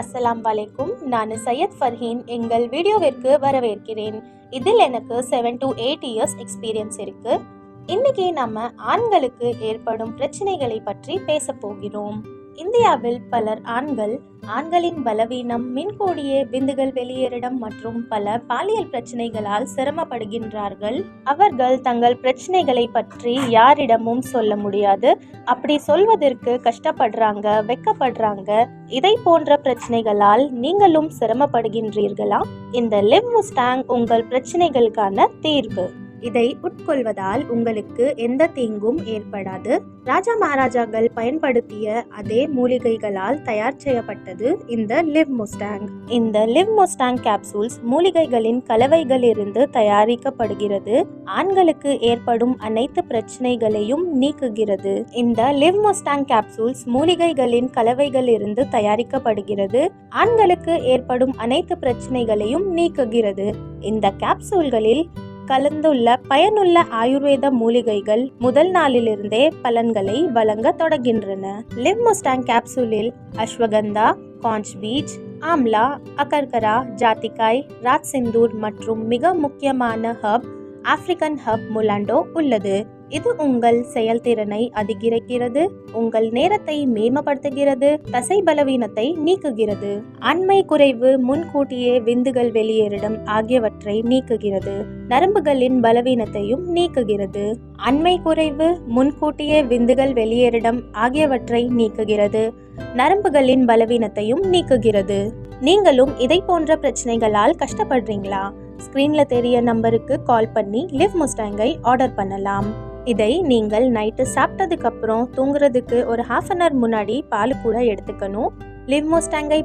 அஸ்ஸலாம் வலைக்கும் நான் சையத் ஃபர்ஹீன் எங்கள் வீடியோவிற்கு வரவேற்கிறேன். இதில் எனக்கு seven to eight years experience இருக்கு. இன்னைக்கு நம்ம ஆண்களுக்கு ஏற்படும் பிரச்சனைகளை பற்றி பேச போகிறோம். இந்தியாவில் பலர் ஆண்கள் ஆண்களின் பலவீனம் மின்கூடிய விந்துகள் வெளியேறிடம் மற்றும் பல பாலியல் பிரச்சனைகளால் சிரமப்படுகின்றார்கள். அவர்கள் தங்கள் பிரச்சனைகளை பற்றி யாரிடமும் சொல்ல முடியாது. அப்படி சொல்வதற்கு கஷ்டப்படுறாங்க வெக்கப்படுறாங்க. இதை போன்ற பிரச்சனைகளால் நீங்களும் சிரமப்படுகின்றீர்களா? இந்த லிவ் முஸ்டாங் உங்கள் பிரச்சனைகளுக்கான தீர்வு. இதை உட்கொள்வதால் உங்களுக்கு எந்த தீங்கும் ஏற்படாது. ராஜா மகாராஜாக்கள் பயன்படுத்திய அதே மூலிகைகளால் தயார் செய்யப்பட்டது இந்த லிவ் முஸ்டாங். இந்த லிவ் முஸ்டாங் கேப்சூல்ஸ் மூலிகைகளின் கலவைகளிலிருந்து தயாரிக்கப்படுகிறது. ஆண்களுக்கு ஏற்படும் அனைத்து பிரச்சனைகளையும் நீக்குகிறது. இந்த லிவ் முஸ்டாங் கேப்சூல்ஸ் மூலிகைகளின் கலவைகளிலிருந்து தயாரிக்கப்படுகிறது. ஆண்களுக்கு ஏற்படும் அனைத்து பிரச்சனைகளையும் நீக்குகிறது. இந்த கேப்சூல்களில் கலந்துள்ள பயனுள்ள ஆயுர்வேத மூலிகைகள் முதல் நாளிலிருந்தே பலன்களை வழங்க தொடங்கின்றன லிவ் முஸ்டாங் கேப்சூலில் அஸ்வகந்தா காஞ்ச் பீச் ஆம்லா அகர்கரா ஜாத்திகாய் ராஜ் சிந்தூர் மற்றும் மிக முக்கியமான ஹப் ஆப்பிரிக்கன் ஹப் முலாண்டோ உள்ளது. இது உங்கள் செயல்திறனை அதிகரிக்கிறது உங்கள் நேரத்தை மேம்படுத்துகிறது தசை பலவீனத்தை நீக்குகிறது. அண்மை குறைவு முன்கூட்டியே விந்துகள் வெளியேறிடம் ஆகியவற்றை நீக்குகிறது. நரம்புகளின் பலவீனத்தையும் நீக்குகிறது. அண்மை குறைவு முன்கூட்டியே விந்துகள் வெளியேறிடம் ஆகியவற்றை நீக்குகிறது. நரம்புகளின் பலவீனத்தையும் நீக்குகிறது. நீங்களும் இதை போன்ற பிரச்சனைகளால் கஷ்டப்படுறீங்களா? ஸ்க்ரீனில் தெரிய நம்பருக்கு கால் பண்ணி லிவ் முஸ்டாங்கை ஆர்டர் பண்ணலாம். இதை நீங்கள் நைட்டு சாப்பிட்டதுக்கு அப்புறம் தூங்குறதுக்கு ஒரு ஹாஃப் அன் ஹவர் முன்னாடி பால் கூட எடுத்துக்கணும். லிவ்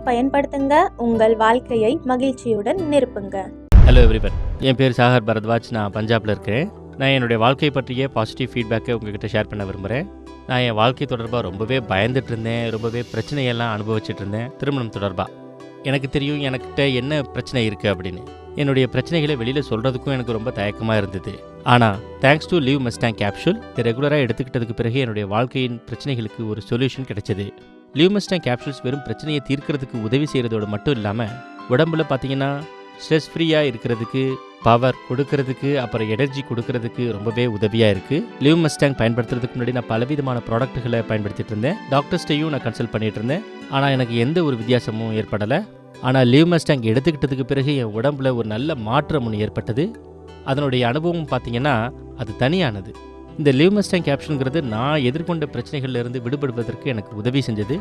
பயன்படுத்துங்க. உங்கள் வாழ்க்கையை மகிழ்ச்சியுடன் நிரப்புங்க. ஹலோ எவ்ரிவன் என் பேர் சாகர் பரத்வாஜ். நான் பஞ்சாபில் இருக்கேன். நான் என்னுடைய வாழ்க்கை பற்றிய பாசிட்டிவ் ஃபீட்பேக்கை உங்ககிட்ட ஷேர் பண்ண விரும்புகிறேன் நான் என் வாழ்க்கை தொடர்பாக ரொம்பவே பயந்துட்டு இருந்தேன். ரொம்பவே பிரச்சனையெல்லாம் அனுபவிச்சுட்டு இருந்தேன். திருமணம் தொடர்பாக எனக்கு தெரியும் எனக்கிட்ட என்ன பிரச்சனை இருக்குது அப்படின்னு. என்னுடைய பிரச்சனைகளை வெளியில் சொல்கிறதுக்கும் எனக்கு ரொம்ப தயக்கமாக இருந்தது. ஆனால் thanks to Liv Mustang capsule இதை ரெகுலராக எடுத்துக்கிட்டதுக்கு பிறகு என்னுடைய வாழ்க்கையின் பிரச்சனைகளுக்கு ஒரு சொல்யூஷன் கிடைச்சது. லீவ் மஸ்டாங் கேப்சூல்ஸ் வெறும் பிரச்சனையை தீர்க்கிறதுக்கு உதவி செய்கிறதோடு மட்டும் இல்லாமல் உடம்புல பார்த்தீங்கன்னா ஸ்ட்ரெஸ் ஃப்ரீயாக இருக்கிறதுக்கு பவர் கொடுக்கறதுக்கு அப்புறம் எனர்ஜி கொடுக்கறதுக்கு ரொம்பவே உதவியாக இருக்குது லிவ் மஸ்டாங் பயன்படுத்துறதுக்கு முன்னாடி நான் பலவிதமான ப்ராடக்ட்டுகளை பயன்படுத்திட்டு இருந்தேன். டாக்டர்ஸ்டையும் நான் கன்சல்ட் பண்ணிட்டு இருந்தேன். ஆனால் எனக்கு எந்த ஒரு வித்தியாசமும் ஏற்படலை. ஆனால் லீவ் மஸ்டாங் எடுத்துக்கிட்டதுக்கு பிறகு என் உடம்புல ஒரு நல்ல மாற்றம் ஒன்று ஏற்பட்டது. அதனுடைய அனுபவம் பார்த்தீங்கன்னா அது தனியானது. இந்த லீவ் மஸ்டாங் கேப்ஷனுங்கிறது நான் எதிர்கொண்ட பிரச்சனைகள்ல இருந்து விடுபடுவதற்கு எனக்கு உதவி செஞ்சது.